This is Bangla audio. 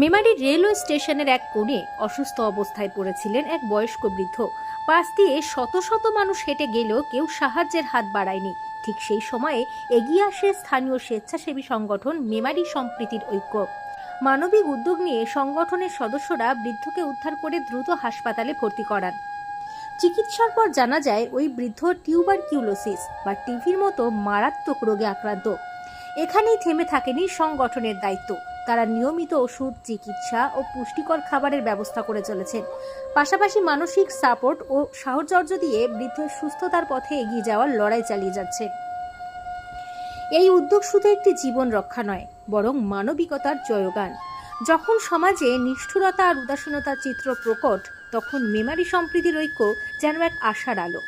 মেমারি রেলওয়ে স্টেশনের এক কোণে অসুস্থ অবস্থায় পড়েছিলেন এক বয়স্ক বৃদ্ধ। পাশ দিয়ে শত শত মানুষ হেঁটে গেলেও কেউ সাহায্যের হাত বাড়ায়নি। ঠিক সেই সময়ে এগিয়ে আসে স্থানীয় স্বেচ্ছাসেবী সংগঠন মেমারি সম্প্রীতির ঐক্য। মানবিক উদ্যোগ নিয়ে সংগঠনের সদস্যরা বৃদ্ধকে উদ্ধার করে দ্রুত হাসপাতালে ভর্তি করান। চিকিৎসার পর জানা যায়, ওই বৃদ্ধ টিউবার কিউলোসিস বা টিভির মতো মারাত্মক রোগে আক্রান্ত। এখানেই থেমে থাকেনি সংগঠনের দায়িত্ব। তারা নিয়মিত ওষুধ, চিকিৎসা ও পুষ্টিকর খাবারের ব্যবস্থা করে চলেছেন। পাশাপাশি মানসিক সাপোর্ট ও সাহচর্য দিয়ে বৃদ্ধের সুস্থতার পথে এগিয়ে যাওয়ার লড়াই চালিয়ে যাচ্ছে। এই উদ্যোগ শুধু একটি জীবন রক্ষা নয়, বরং মানবিকতার জয়গান। যখন সমাজে নিষ্ঠুরতা আর উদাসীনতার চিত্র প্রকট, তখন মেমারি সম্প্রীতির ঐক্য যেন এক আশার আলো।